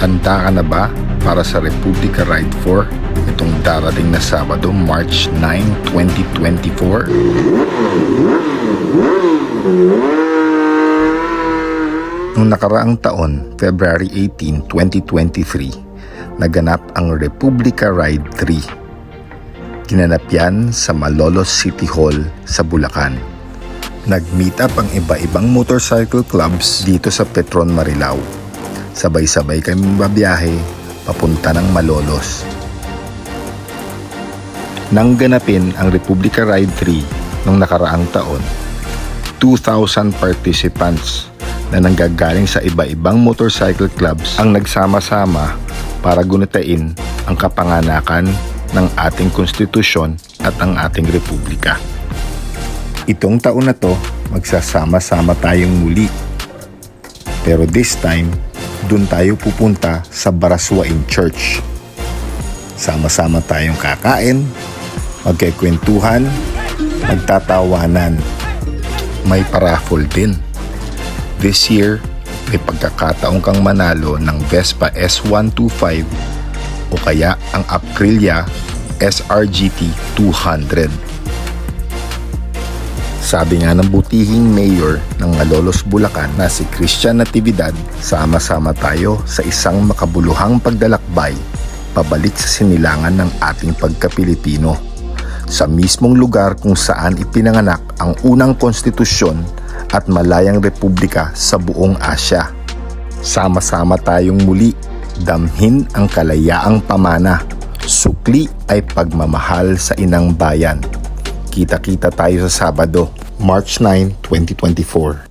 Handa ka na ba para sa Republica Ride 4 itong darating na Sabado, March 9, 2024? Noong nakaraang taon, February 18, 2023, naganap ang Republica Ride 3. Ginanap yan sa Malolos City Hall sa Bulacan. Nag-meet up ang iba-ibang motorcycle clubs dito sa Petron Marilao. Sabay-sabay kami babiyahe papunta ng Malolos. Nang ganapin ang Republica Ride 3 noong nakaraang taon, 2,000 participants na nanggagaling sa iba-ibang motorcycle clubs ang nagsama-sama para gunitain ang kapanganakan ng ating konstitusyon at ang ating republika. Itong taon na to, magsasama-sama tayong muli. Pero this time, dun tayo pupunta sa Baraswain Church. Sama-sama tayong kakain, magkikwentuhan, magtatawanan. May paraffle din. This year, may pagkakataong kang manalo ng Vespa S125 o kaya ang Aprilia SRGT 200. Sabi nga ng butihing mayor ng Malolos, Bulacan na si Christian Natividad, sama-sama tayo sa isang makabuluhang pagdalakbay pabalik sa sinilangan ng ating pagka-Pilipino sa mismong lugar kung saan ipinanganak ang unang konstitusyon at malayang republika sa buong Asya. Sama-sama tayong muli, damhin ang kalayaang pamana. Sukli ay pagmamahal sa inang bayan. Kita-kita tayo sa Sabado, March 9, 2024.